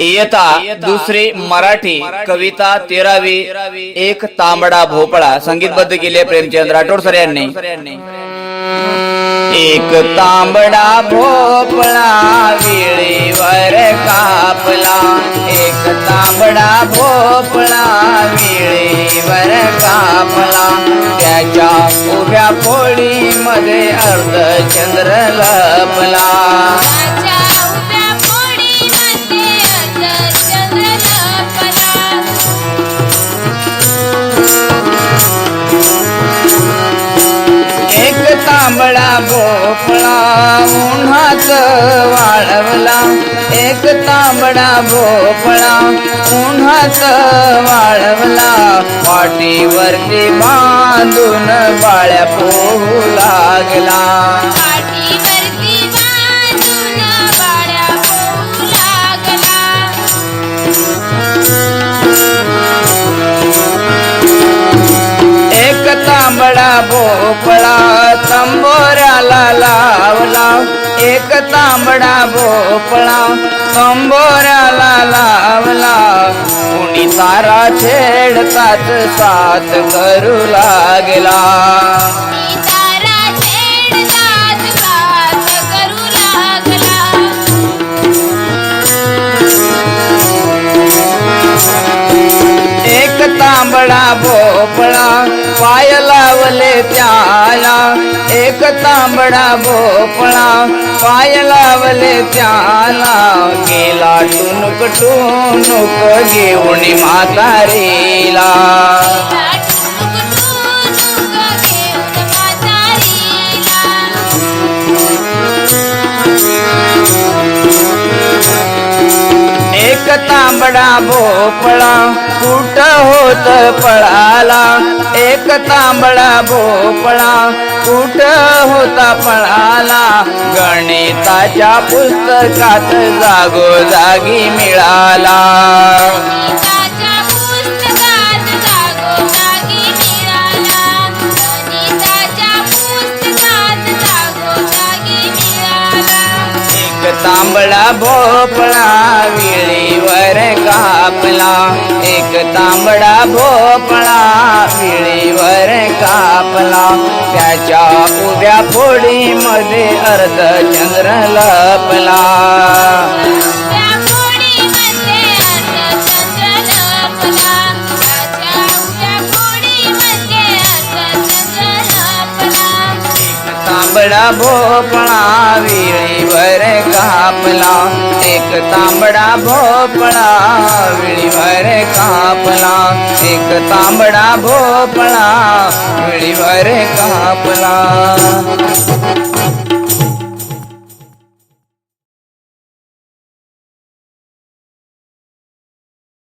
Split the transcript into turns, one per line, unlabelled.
इयता दुसरी मराठी कविता तेरावी एक तांबडा भोपळा संगीतबद्ध केले प्रेमचंद राठोड सर यांनी. एक तांबडा भोपळा विळीवर कापला. एक तांबडा भोपळा विळीवर कापला. त्याच्या उभ्या पोळीमध्ये अर्धचंद्र लपला. भोपळा उन्हात वाळवला एक तांबडा भोपळा उन्हात वाळवला पाठीवरती बांधून बाळ्या पोहू लागला. एक तांबडा भोपळा एक तांबडा भोपळा तंबोऱ्याला लावला. कुणी तारा छेडताच साथ करू लागला. तांबडा भोपळा पाय लावले त्याला. एक तांबडा भोपळा पाय लावले त्याला. गेला टुनुक टुनुक घेऊन म्हातारीला. तांबडा भोपळा कुठ होत पळाला. एक तांबडा भोपळा कुठ होता पळाला. गणिताच्या पुस्तकात जागोजागी मिळाला. तांबडा भोपळा विळीवर कापला. एक तांबडा भोपळा विळीवर कापला. त्याच्या उभ्या फोडीमध्ये अर्धचंद्र लपला.
त्या पोळीमध्ये अर्धचंद्र लपला. त्याच्या उभ्या पोळीमध्ये अर्धचंद्र लपला.
तांबडा भोपळा विळीवर कापला एक तांबडा भोपळा विळीवर कापला एक तांबडा भोपळा विळीवर कापला